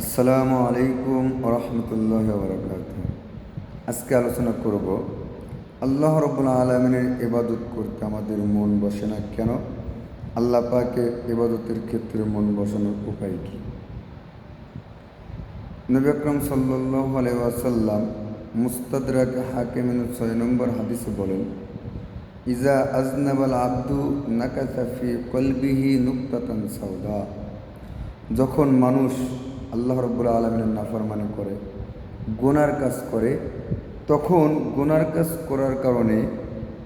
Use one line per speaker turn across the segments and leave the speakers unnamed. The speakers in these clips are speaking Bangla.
আসসালামু আলাইকুম রহমতুল্লাহ বরকাত আজকে আলোচনা করব, আল্লাহ রব্বুল আলমিনের ইবাদত করতে আমাদের মন বসে না কেন? আল্লাহ পাকে ইবাদতের ক্ষেত্রে মন বসানোর উপায় কী? নবী আকরম সাল্লাহ আলাইসাল্লাম মুস্তাদরাক হাকিমিন ছয় নম্বর হাদিসে বলেন, ইজা আজনাবাল আব্দু নাকাসাফি কলবিহি নুক্তাতান সৌদা যখন মানুষ আল্লাহ রব্বুল্লা আলমিনের নাফরমানি করে, গোনার কাজ করে, তখন গোনার কাজ করার কারণে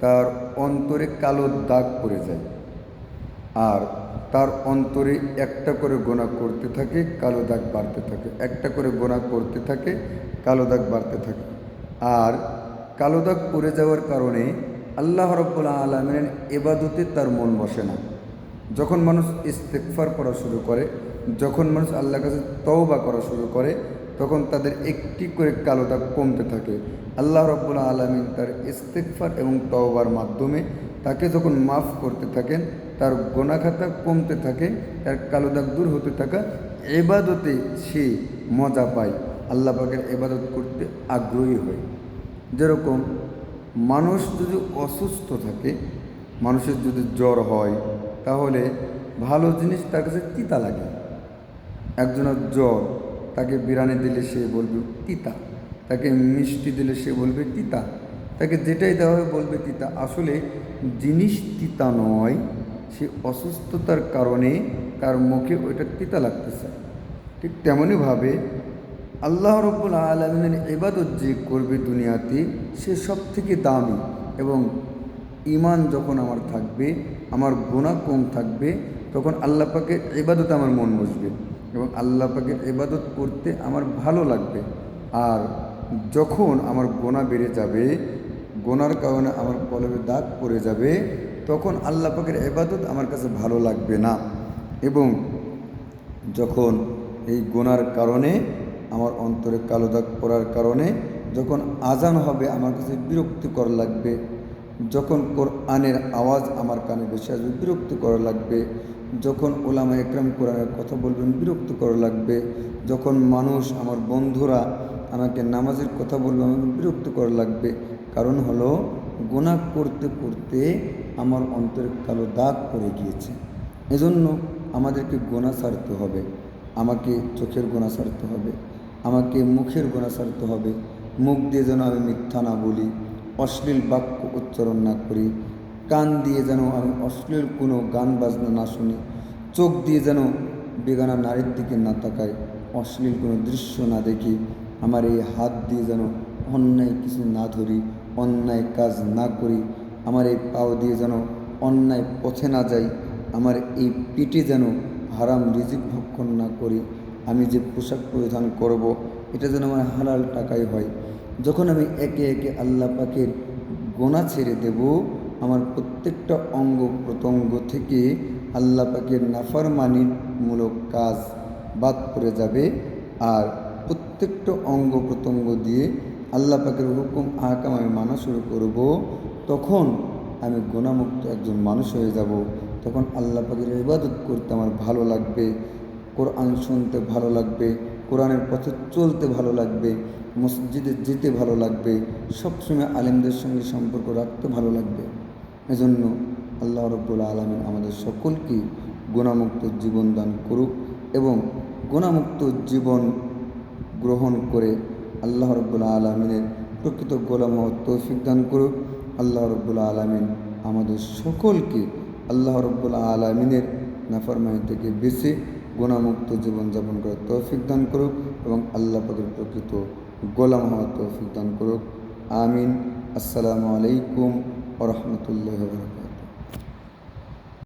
তার অন্তরে কালো দাগ পড়ে যায়। আর তার অন্তরে একটা করে গোনা করতে থাকে, কালো দাগ বাড়তে থাকে। একটা করে গোনা করতে থাকে, কালো দাগ বাড়তে থাকে। আর কালো দাগ পড়ে যাওয়ার কারণে আল্লাহ রব্বুল্লা আলমিনের এবাদতে তার মন বসে না। যখন মানুষ ইস্তেকফার করা শুরু করে, যখন মানুষ আল্লাহর কাছে তওবা করা শুরু করে, তখন তাদের একটি করে কালো দাগ কমতে থাকে। আল্লাহ রব্বুল্লা আলমিন তার ইস্তেকফার এবং তওবার মাধ্যমে তাকে যখন মাফ করতে থাকেন, তার গোনাখাতা কমতে থাকে, তার কালো দাগ দূর হতে থাকা, এবাদতে সে মজা পায়। আল্লাহ পাকের এবাদত করতে আগ্রহী হয়। যেরকম মানুষ যদি অসুস্থ থাকে, মানুষের যদি জ্বর হয় তাহলে ভালো জিনিস তার কাছে তিতা লাগে। একজনের জ্বর, তাকে বিরিয়ানি দিলে সে বলবে তিতা, তাকে মিষ্টি দিলে সে বলবে তিতা, তাকে যেটাই দেওয়া হবে বলবে তিতা। আসলে জিনিস তিতা নয়, সে অসুস্থতার কারণে তার মুখে ওইটা তিতা লাগতেছে। ঠিক তেমনইভাবে আল্লাহ রব্বুল আলমিনের এবাদত যে করবে দুনিয়াতে, সে সব থেকে দামি এবং ইমান যখন আমার থাকবে, আমার গোনা কম থাকবে, তখন আল্লাহ পাকের এবাদতে আমার মন বসবে এবং আল্লাহ পাকের এবাদত করতে আমার ভালো লাগবে। আর যখন আমার গোনা বেড়ে যাবে, গোনার কারণে আমার কলবে দাগ পড়ে যাবে, তখন আল্লাহ পাকের এবাদত আমার কাছে ভালো লাগবে না। এবং যখন এই গোনার কারণে, আমার অন্তরে কালো দাগ পড়ার কারণে, যখন আজান হবে, আমার কাছে বিরক্তিকর লাগবে। যখন কোরআনের আওয়াজ আমার কানে বেশি আসবে করা লাগবে। যখন ওলামা একরাম কোরআনের কথা বলবেন বিরক্তিকর লাগবে। যখন মানুষ, আমার বন্ধুরা আমাকে নামাজের কথা বলবে, আমাকে বিরক্ত করা লাগবে। কারণ হলো গোনা করতে করতে আমার অন্তরে কালো দাগ পড়ে গিয়েছে। এজন্য আমাদেরকে গোনা সারতে হবে। আমাকে চোখের গোনা সারতে হবে। আমাকে মুখের গোনা সারতে হবে। মুখ দিয়ে যেন আমি মিথ্যা না বলি, অশ্লীল বাক্য উচ্চারণ না করি, কান দিয়ে যেন আমি অশ্লীল কোনো গান বাজনা না শুনি, চোখ দিয়ে যেন বেগানা নারীর দিকে না তাকাই, অশ্লীল কোনো দৃশ্য না দেখি, আমার এই হাত দিয়ে যেন অন্যায় কিছু না ধরি, অন্যায় কাজ না করি, আমার এই পাও দিয়ে যেন অন্যায় পথে না যাই, আমার এই পিঠে যেন হারাম রিজিক ভক্ষণ না করি, আমি যে পোশাক পরিধান করব, এটা যেন আমার হালাল টাকাই হয়। যখন আমি একে একে আল্লাহ পাকের গোনা ছেড়ে দেব। আমার প্রত্যেকটা অঙ্গ প্রত্যঙ্গ থেকে আল্লাহ পাকের নাফারমানিমূলক কাজ বাদ পড়ে যাবে। আর প্রত্যেকটা অঙ্গ প্রত্যঙ্গ দিয়ে আল্লাহ পাকের হুকুম, আহকাম আমি মানা শুরু করব। তখন আমি গোনামুক্ত একজন মানুষ হয়ে যাব। তখন আল্লাহ পাকের ইবাদত করতে আমার ভালো লাগবে, কোরআন শুনতে ভালো লাগবে কোরআনের পথে চলতে ভালো লাগবে, মসজিদে যেতে ভালো লাগবে, সবসময় আলেমদের সঙ্গে সম্পর্ক রাখতে ভালো লাগবে। এজন্য আল্লাহ রব্বুল আলমিন আমাদের সকলকে গুণামুক্ত জীবন দান করুক এবং গুণামুক্ত জীবন গ্রহণ করে আল্লাহ রব্বুল আলমিনের প্রকৃত গোলাম তৌফিক দান করুক। আল্লাহ রব্বুল আলমিন আমাদের সকলকে আল্লাহ রব্বুল আলমিনের নাফরমানি থেকে বেছে গুণামুক্ত জীবনযাপন করার তৌফিক দান করুক এবং আল্লাহ পাকের প্রকৃত গোলাম হওয়ার তৌফিক দান করুক। আমিন। আসসালামু আলাইকুম ওরহমতুল্লাহ